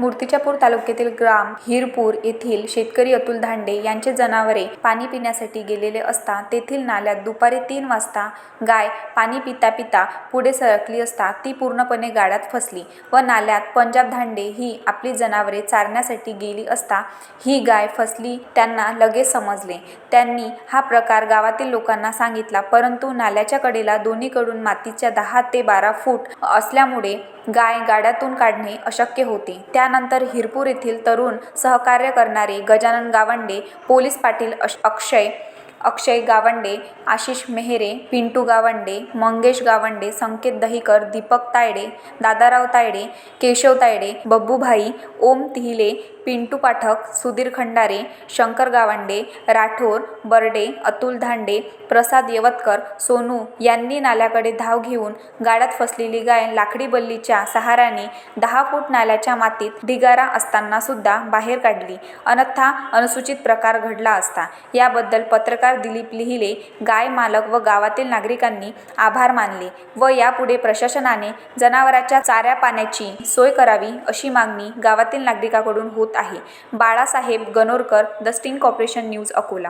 मूर्तिजापूर तालुक्यातील ग्राम हिरपूर येथील शेतकरी अतुल धांडे यांचे जनावरे पाणी पिण्यासाठी गेलेले असता तेथील नाल्यात दुपारी तीन वाजता गाय पाणी पिता पिता पुढे सरकली असता ती पूर्णपणे गाड्यात फसली व नाल्यात पंजाब धांडे ही आपली जनावरे चारण्यासाठी गेली असता ही गाय फसली त्यांना लगेच समजले. त्यांनी हा प्रकार गावातील लोकांना सांगितला परंतु नाल्याच्या कडेला दोन्हीकडून मातीच्या दहा ते बारा फूट असल्यामुळे गाय गाड्यातून काढणे अशक्य होते. त्यानंतर हिरपूर येथील तरुण सहकार्य करणारे गजानन गावंडे पोलीस पाटील अश अक्षय अक्षय गावंडे आशिष मेहेरे पिंटू गावंडे मंगेश गावंडे संकेत दहीकर दीपक तायडे दादाराव तायडे केशव तायडे बब्बूभाई ओम तिहिले पिंटू पाठक सुधीर खंडारे शंकर गावंडे राठोर बर्डे अतुल धांडे प्रसाद यवतकर सोनू यांनी नाल्याकडे धाव घेऊन गाड्यात फसलेली गाय लाकडी बल्लीच्या सहाराने दहा फूट नाल्याच्या मातीत ढिगारा असताना सुद्धा बाहेर काढली. अनथा अनुसूचित प्रकार घडला असता. याबद्दल पत्रकार दिलीप लिहिले. गाय मालक व गावातील नागरिकांनी आभार मानले व यापुढे प्रशासनाने जनावरांच्या चाऱ्या पाण्याची सोय करावी अशी मागणी गावातील नागरिकांकडून होत आहे. Balasaheb Ganorkar the sting corporation news Akola.